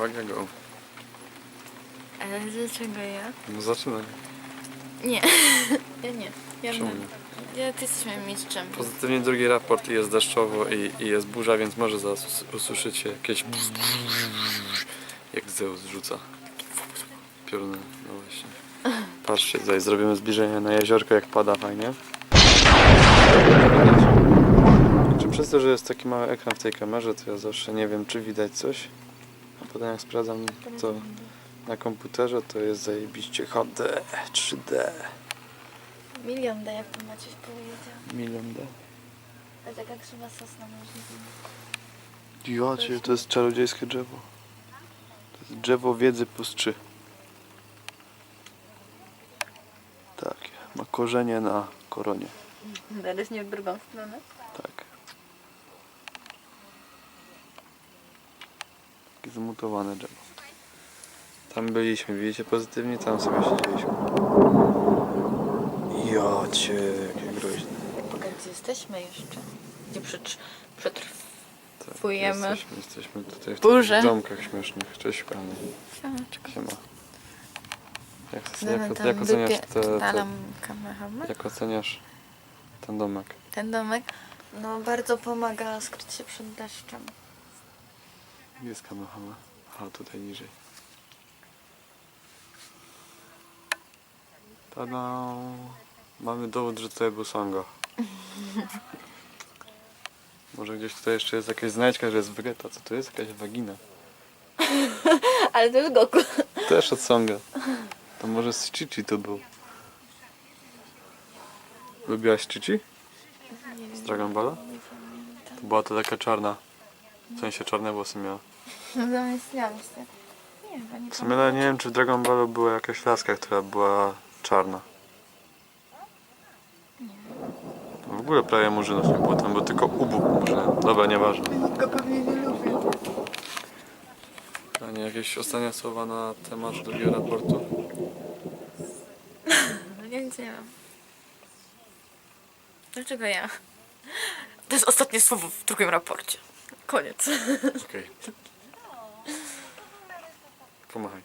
Uwaga, go. Ale dlaczego ja? No zaczynaj. Nie. ja nie. Ja Czemu nie. Ja, ty jesteś moim mistrzem. Pozytywnie drugi raport i jest deszczowo i, i jest burza, więc może zaraz us- usłyszycie jakieś jak Zeus rzuca pioruny. No właśnie. Patrzcie, tutaj zrobimy zbliżenie na jeziorko jak pada fajnie. Czy przez to, że jest taki mały ekran w tej kamerze, to ja zawsze nie wiem czy widać coś. A potem jak sprawdzam to na komputerze, to jest zajebiście HD, 3D, Milion da, jak to Maciuś powiedział. milion D. A taka krzywa sosna może Jocie, to jest czarodziejskie drzewo. To jest drzewo wiedzy plus 3. Takie. Ma korzenie na koronie. Teraz nie w drugą stronę. Tak. Takie zmutowane drzewo. Tam byliśmy, widzicie pozytywnie, tam sobie siedzieliśmy. Jocie, jakie groźne. Gdzie jesteśmy jeszcze. Gdzie przetr- Tak, przetrwujemy. jesteśmy, jesteśmy tutaj w Burzę. takich domkach śmiesznych. Cześć Pani. Siemaczko. Siema. Jak, Będę jak, tam jak oceniasz te, te. Jak oceniasz ten domek? Ten domek no, bardzo pomaga skryć się przed deszczem. Gdzie jest Kamehameha? Aha, tutaj niżej. Tada! Mamy dowód, że tutaj był Songo. Może gdzieś tutaj jeszcze jest jakaś znajdźka, że jest Vegeta. Co to jest? Jakaś wagina. Ale to jest Goku. Też od Songa. To może z Chichi to był. Lubiłaś Chichi? Z Dragon Balla? To była to taka czarna. W sensie czarne włosy miała. No zamyślałam się. Nie, chyba nie W sumie nawet nie wiem, czy w Dragon Ballu była jakaś laska, która była czarna. W ogóle prawie murzynów nie było, tam był tylko ubóg murzyna. Dobra, nieważne. Go pewnie nie lubię. A nie jakieś ostatnie słowa na temat drugiego raportu? No nie, nic nie mam. Dlaczego ja? To jest ostatnie słowo w drugim raporcie. Koniec. Okej. Помагай.